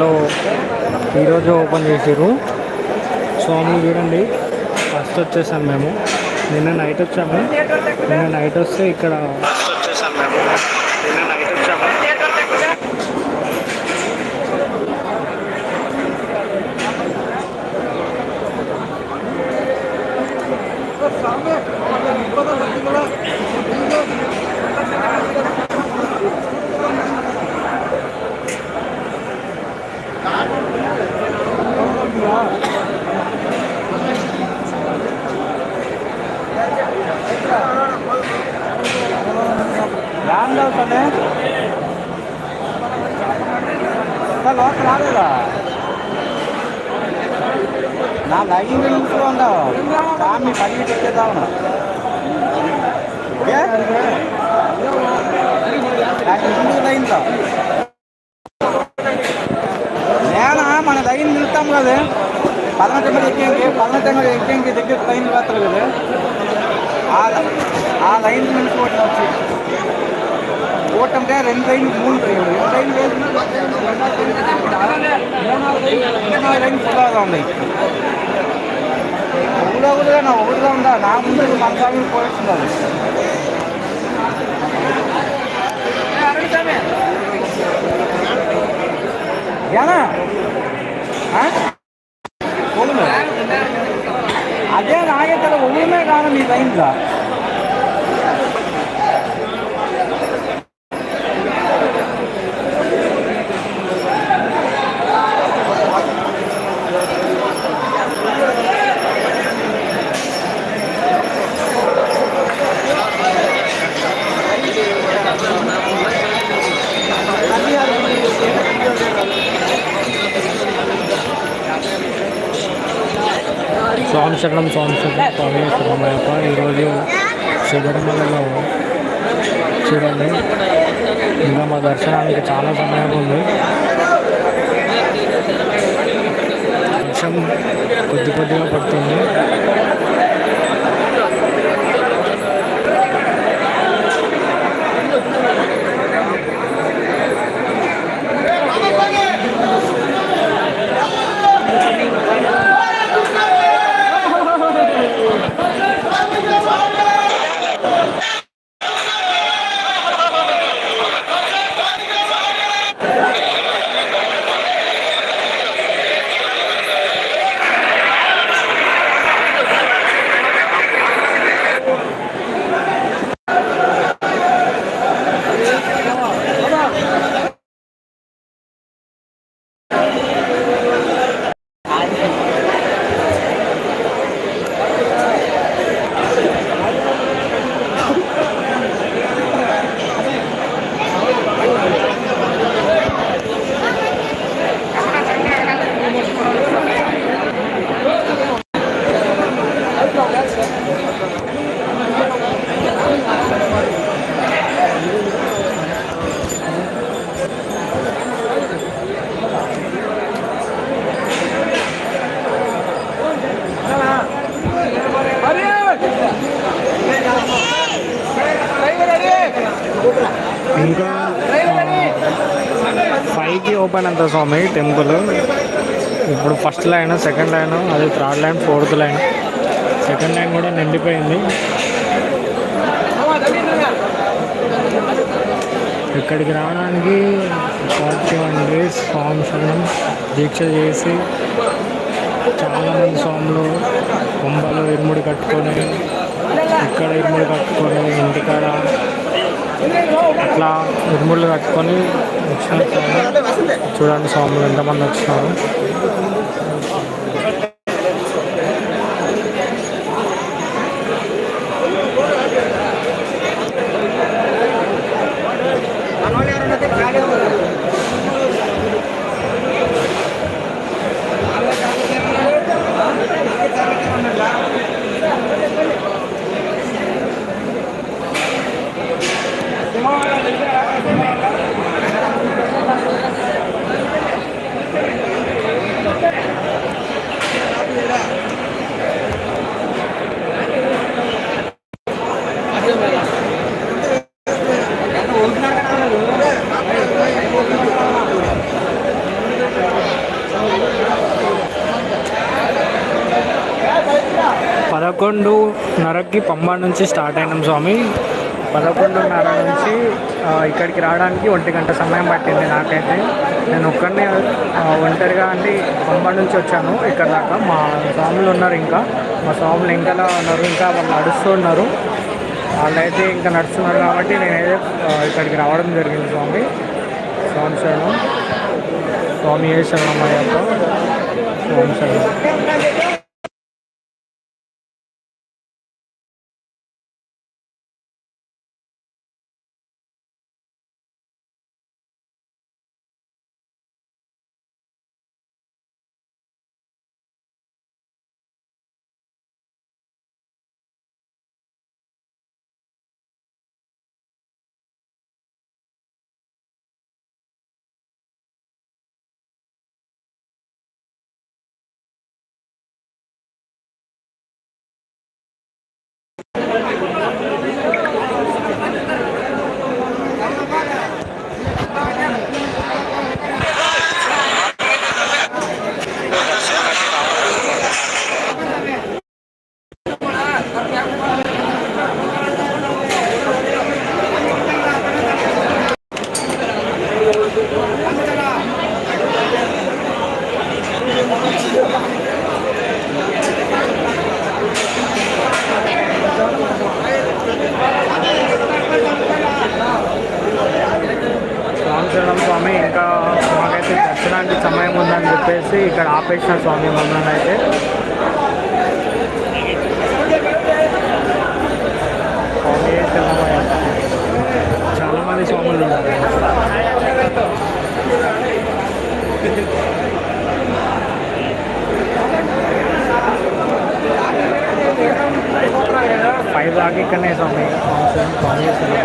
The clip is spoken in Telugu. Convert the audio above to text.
లో ఈరోజు ఓపెన్ చేసారు స్వామి చూడండి. ఫస్ట్ వచ్చేసాం మేము. నిన్న నైట్ వచ్చాము. నిన్న నైట్ వస్తే ఇక్కడ ఫస్ట్ వచ్చేసాం మేము. లోపల రాలేదా నా లైన్ ఇంట్లో ఉండవు స్వామి పని పెట్టేద్దాము నాకు ఇంటి లైన్లో లైన్ నిలుతాం కదా పదన టెంగల్ ఎక్కేంకి పదన టెంగల్ ఎక్కేంకి దగ్గర లైన్ పోతారు కదా ఆ ఆ లైన్ నిలుచుకోవటం వచ్చి ఓటంటే రెండు లైన్ మూడు లైన్ రెండు లైన్ లేదు మూడు లైన్ ఫుల్గా ఉన్నాయి ఒకటిగా ఒకటిగా నా ఒకటిగా ఉందా నా ముందు మన సాగు పోయిస్తున్నారు ఏనా ஒன்று அதே நாயத்தில் ஒன்றுமே காணும் நீ பயன்ல స్వామి శరణం స్వామి శరణం స్వామి శరణమయ్యప్ప. ఈరోజు శబరిమలలో చూడండి. ఇంకా మా దర్శనానికి చాలా సమయం ఉంది. వర్షం కొద్ది కొద్దిగా పడుతుంది. ఇంకా ఫైవ్కి ఓపెన్ అంత స్వామి టెంపుల్. ఇప్పుడు ఫస్ట్ లైన్ సెకండ్ లైన్ అది third line fourth line. Second line కూడా నిండిపోయింది. ఇక్కడికి రావడానికి ఫార్టీ వన్ డేస్ స్వామి శరణం దీక్ష చేసి చాలామంది స్వాములు కొంబలు ఇరుముడి కట్టుకొని ఇక్కడ ఇరుముడి కట్టుకొని అట్లా ఇరుముళ్ళు కట్టుకొని వచ్చిన స్వామి చూడండి స్వాములు ఎంతమంది వచ్చినారు. పదకొండున్నరకి పంబ నుంచి స్టార్ట్ అయినాం స్వామి. పదకొండున్నర నుంచి ఇక్కడికి రావడానికి ఒంటి గంట సమయం పట్టింది నాకైతే. నేను ఒక్కడనే ఒంటరిగా అంటే పంబ నుంచి వచ్చాను ఇక్కడ దాకా. మా స్వాములు ఉన్నారు ఇంకా. మా స్వాములు ఇంకలా ఉన్నారు ఇంకా వాళ్ళు నడుస్తూ ఉన్నారు. వాళ్ళైతే ఇంకా నడుస్తున్నారు కాబట్టి నేనైతే ఇక్కడికి రావడం జరిగింది స్వామి. స్వామి శరణం. స్వామి ఏ శరణం స్వామి శరణం. స్వామి స్వామి ఇంకా మాకైతే దర్శనానికి సమయం ఉందని చెప్పేసి ఇక్కడ ఆపేసిన స్వామి మమ్మల్ని అయితే. చాలామంది స్వాములు ఉన్నారు. ఫైవ్ దాకా ఇక్కడనే స్వామి స్వామి స్వామి.